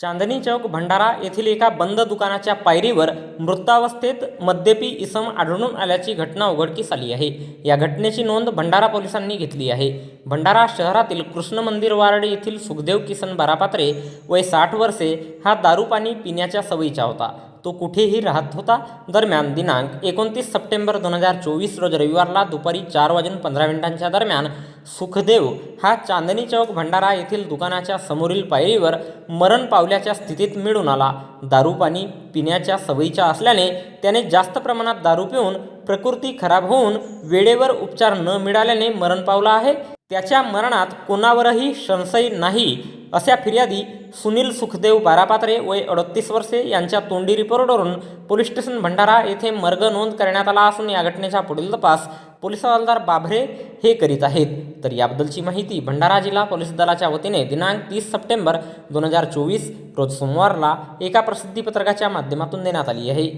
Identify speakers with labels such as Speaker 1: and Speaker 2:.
Speaker 1: चांदणी चौक भंडारा येथील एका बंद दुकानाच्या पायरीवर मृतावस्थेत मद्यपी इसम आढळून आल्याची घटना उघडकीस आली आहे. या घटनेची नोंद भंडारा पोलिसांनी घेतली आहे. भंडारा शहरातील कृष्ण मंदिर वार्ड येथील सुखदेव किसन बारापात्रे वय साठ वर्षे हा दारू पाणी पिण्याच्या सवयीचा होता. तो कुठेही राहत होता. दरम्यान दिनांक एकोणतीस सप्टेंबर दोन हजार चोवीस रोज रविवारला दुपारी चार वाजून पंधरा मिनिटांच्या दरम्यान सुखदेव हा चांदणी चौक भंडारा येथील दुकानाच्या समोरील पायरीवर मरण पावल्याच्या स्थितीत मिळून आला. दारू पाणी पिण्याच्या सवयीच्या असल्याने त्याने जास्त प्रमाणात दारू पिऊन प्रकृती खराब होऊन वेळेवर उपचार न मिळाल्याने मरण पावला आहे. त्याच्या मरणात कोणावरही संशय नाही. अशा फिर्यादी सुनील सुखदेव बारापात्रे वय अडतीस वर्षे यांच्या तोंडी रिपोर्टवरून पोलीस स्टेशन भंडारा येथे मर्ग नोंद करण्यात आला असून या घटनेचा पुढील तपास पोलीस हवालदार बाभरे हे करीत आहेत. तर याबद्दलची माहिती भंडारा जिल्हा पोलीस दलाच्या वतीने दिनांक तीस सप्टेंबर दोन हजार चोवीस रोज सोमवारला एका प्रसिद्धीपत्रकाच्या माध्यमातून देण्यात आली आहे.